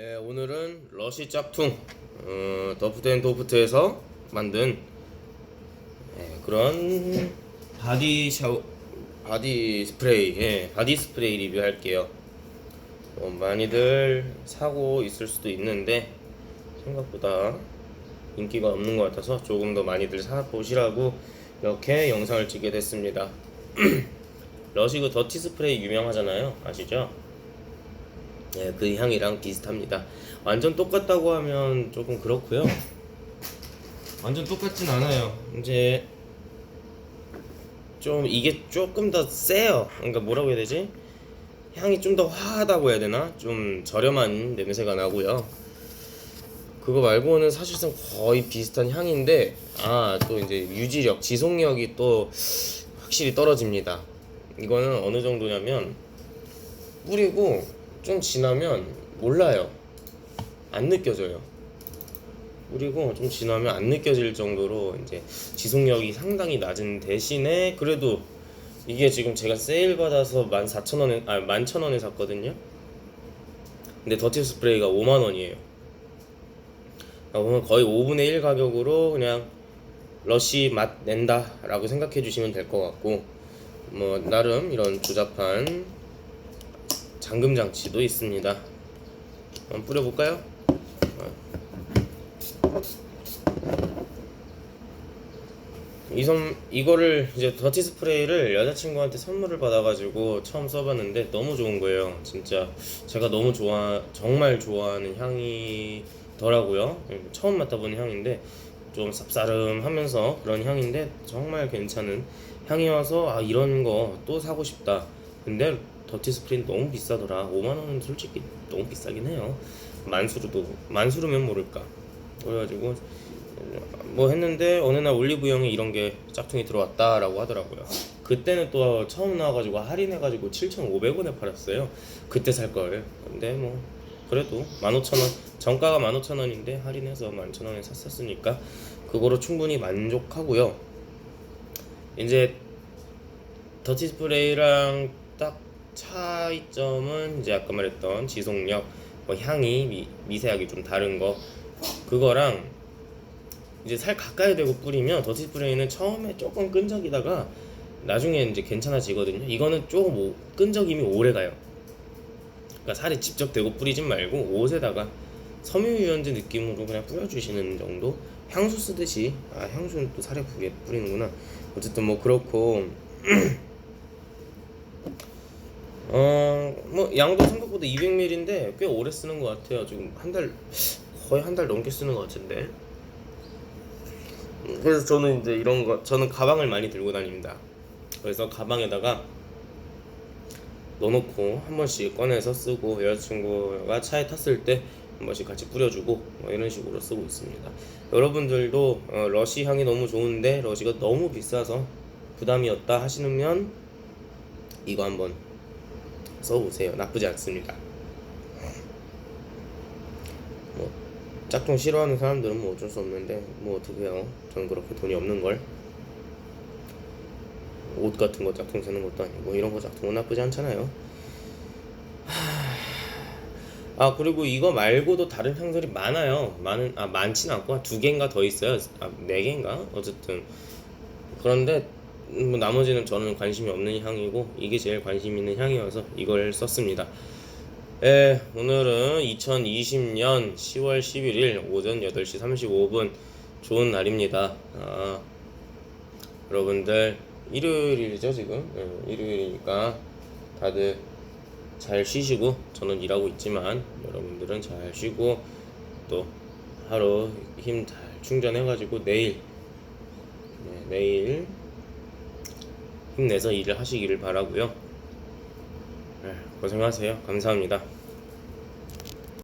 예, 오늘은 러시 짝퉁 어, 더프트앤 도프트에서 만든 예, 그런 바디 샤워 바디 스프레이 예, 바디 스프레이 리뷰할게요. 어, 많이들 사고 있을 수도 있는데 생각보다 인기가 없는 것 같아서 조금 더 많이들 사 보시라고 이렇게 영상을 찍게 됐습니다. 러시 그 더티 스프레이 유명하잖아요, 아시죠? 네, 그 향이랑 비슷합니다. 완전 똑같다고 하면 조금 그렇고요. 완전 똑같진 않아요. 이제 좀 이게 조금 더 세요. 그러니까 뭐라고 해야 되지? 향이 좀 더 화하다고 해야 되나? 좀 저렴한 냄새가 나고요. 그거 말고는 사실상 거의 비슷한 향인데 아 또 이제 유지력, 지속력이 또 확실히 떨어집니다. 이거는 어느 정도냐면 뿌리고 좀 지나면 몰라요. 안 느껴져요. 그리고 좀 지나면 안 느껴질 정도로 이제 지속력이 상당히 낮은 대신에 그래도 이게 지금 제가 세일 받아서 14,000원에 아 11,000원에 샀거든요. 근데 더티 스프레이가 5만 원이에요. 아, 보면 거의 5분의 1 가격으로 그냥 러시 맛 낸다라고 생각해 주시면 될 것 같고 뭐 나름 이런 조잡한 잠금 장치도 있습니다. 한번 뿌려볼까요? 이선 이거를 이제 더티 스프레이를 여자친구한테 선물을 받아가지고 처음 써봤는데 너무 좋은 거예요. 진짜 제가 너무 좋아 정말 좋아하는 향이더라고요. 음, 처음 맡아본 향인데 좀 쌉싸름하면서 그런 향인데 정말 괜찮은 향이어서 아 이런 거 또 사고 싶다. 근데 더티 스프레이 너무 비싸더라. 5만 원은 솔직히 너무 비싸긴 해요. 만수르도 만수르면 모를까. 그래가지고 뭐 했는데 어느 날 올리브영에 이런 게 짝퉁이 들어왔다라고 하더라고요. 그때는 또 처음 나와가지고 할인해가지고 7,500원에 팔았어요. 그때 살 걸. 근데 뭐 그래도 15,000원 정가가 15,000원인데 할인해서 11,000원에 샀었으니까 그거로 충분히 만족하고요. 이제 더티 스프레이랑 딱 차이점은 이제 아까 말했던 지속력, 뭐 향이 미, 미세하게 좀 다른 거 그거랑 이제 살 가까이 대고 뿌리면 더티 스프레이는 처음에 조금 끈적이다가 나중에 이제 괜찮아지거든요. 이거는 조금 오, 끈적임이 오래 가요. 그러니까 살에 직접 대고 뿌리진 말고 옷에다가 섬유유연제 느낌으로 그냥 뿌려주시는 정도. 향수 쓰듯이 아 향수는 또 살에 뿌리, 뿌리는구나. 어쨌든 뭐 그렇고 어 뭐 양도 생각보다 200ml인데 꽤 오래 쓰는 것 같아요. 지금 한 달 거의 한 달 넘게 쓰는 것 같은데. 그래서 저는 이제 이런 거 저는 가방을 많이 들고 다닙니다. 그래서 가방에다가 넣어놓고 한 번씩 꺼내서 쓰고 여자친구가 차에 탔을 때 한 번씩 같이 뿌려주고 뭐 이런 식으로 쓰고 있습니다. 여러분들도 어, 러시 향이 너무 좋은데 러시가 너무 비싸서 부담이었다 하시면 이거 한번 써보세요. 나쁘지 않습니다. 뭐 짝퉁 싫어하는 사람들은 뭐 어쩔 수 없는데 뭐 어떡해요. 저는 그렇게 돈이 없는 걸. 옷 같은 거 짝퉁 사는 것도 아니고 이런 거 짝퉁은 나쁘지 않잖아요. 하... 아 그리고 이거 말고도 다른 향들이 많아요. 많은 아 많진 않고 두 개인가 더 있어요. 아네 개인가 어쨌든 그런데 뭐 나머지는 저는 관심이 없는 향이고 이게 제일 관심 있는 향이어서 이걸 썼습니다. 예, 오늘은 2020년 10월 11일 오전 8시 35분 좋은 날입니다. 아, 여러분들 일요일이죠 지금 예, 일요일이니까 다들 잘 쉬시고 저는 일하고 있지만 여러분들은 잘 쉬고 또 하루 힘 잘 충전해가지고 내일 네, 내일 힘내서 일을 하시기를 바라고요. 네, 고생하세요. 감사합니다.